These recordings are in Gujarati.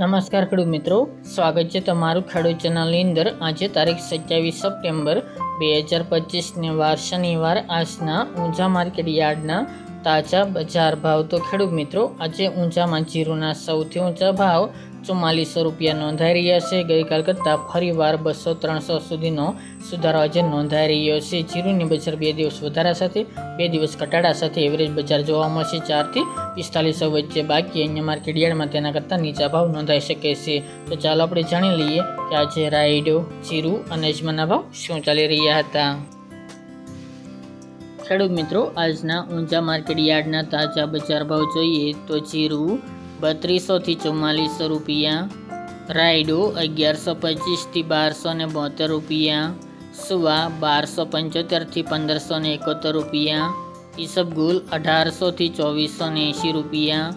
નમસ્કાર ખેડૂત મિત્રો. સ્વાગત છે તમારું ખેડૂત ચેનલની અંદર. આજે તારીખ સત્યાવીસ સપ્ટેમ્બર બે હજાર પચીસને વાર શનિવાર. આજના ઊંઝા માર્કેટ યાર્ડના તાજા બજાર ભાવ. તો ખેડૂત મિત્રો, આજે ઊંઝામાં જીરુના સૌથી ઊંચા ભાવ ચુમ્માલીસો રૂપિયા નોંધાઈ રહ્યા છે. ગઈકાલ કરતાં ફરીવાર બસો ત્રણસો સુધીનો સુધારો આજે નોંધાઈ રહ્યો છે. જીરુની બજાર બે દિવસ વધારા સાથે, બે દિવસ ઘટાડા સાથે એવરેજ બજાર જોવા મળશે. ચારથી પિસ્તાલીસો વચ્ચે બાકી, અન્ય માર્કેટ યાર્ડમાં તેના કરતાં નીચા ભાવ નોંધાઈ શકે છે. તો ચાલો આપણે જાણી લઈએ કે આજે રાયડો જીરું અને અજમાના ભાવ શું ચાલી રહ્યા હતા. ખેડૂત મિત્રો, આજના ઊંચા માર્કેટ યાર્ડના તાજા બજાર ભાવ જોઈએ તો જીરું બત્રીસોથી ચુમ્માલીસો રૂપિયા. રાયડો અગિયારસો પચીસથી બારસો ને બોતેર રૂપિયા. સુવા બારસો પંચોતેરથી પંદરસો ને એકોતેર રૂપિયા. ઈસબગુલ અઢારસોથી ચોવીસો ને એંશી રૂપિયા.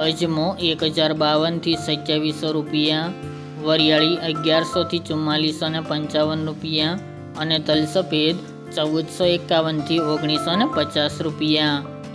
અજમો એક હજાર બાવનથી સત્યાવીસો રૂપિયા. વરિયાળી અગિયારસોથી ચુમ્માલીસો ને પંચાવન રૂપિયા. અને તલસફેદ ચૌદસો એકાવનથી ઓગણીસો ને પચાસ રૂપિયા.